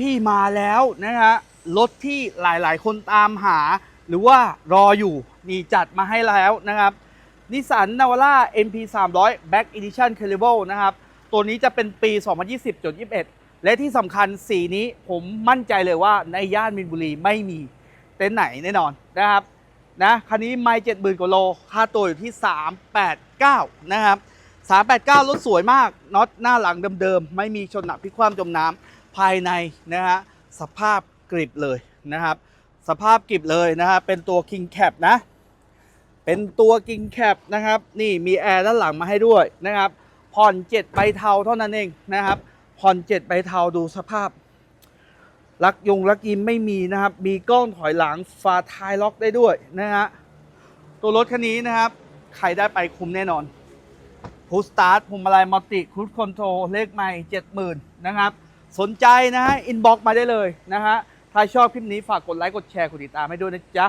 พี่ๆมาแล้วนะฮะรถที่หลายๆ คนตามหา หรือว่ารออยู่นี่จัดมาให้แล้วนะครับนิสสันนาวาร่า NP 300 Back Edition c a l i b r นะครับ ตัวนี้จะเป็นปี 2020.21 และที่สำคัญสีนี้ผมมั่นใจเลยว่าในย่านมินบุรีไม่มีเต็นท์ไหนแน่นอนนะครับนะคันนี้ไม่เจ็ดหมื่นกว่าโล ค่าตัวอยู่ที่ 389 นะครับ 389 รถสวยมากน็อตหน้าหลังเดิมๆ ไม่มีชนหนักพลิกคว่ำจมน้ำภายในนะฮะสภาพกริบเลยนะครับ สภาพกริบเลยนะฮะเป็นตัว King Cap นะ เป็นตัว King Cap นะครับ นี่มีแอร์ด้านหลังมาให้ด้วยนะครับผ่อนเจ็ดใบเทาเท่านั้นเองนะครับผ่อนเจ็ดใบเทาดูสภาพลักยงลักยิมไม่มีนะครับ มีกล้องถอยหลังฝาท้ายล็อกได้ด้วยนะฮะตัวรถคันนี้นะครับ ใครได้ไปคุ้มแน่นอน พูสตาร์ทพวงมาลัยมัลติครูดคอนโทรลเลขใหม่เจ็ดหมื่นนะครับ สนใจนะฮะ อินบ็อกมาได้เลยนะฮะ ถ้าชอบคลิปนี้ฝากกดไลค์ กดแชร์ กดติดตามให้ด้วยนะจ๊ะ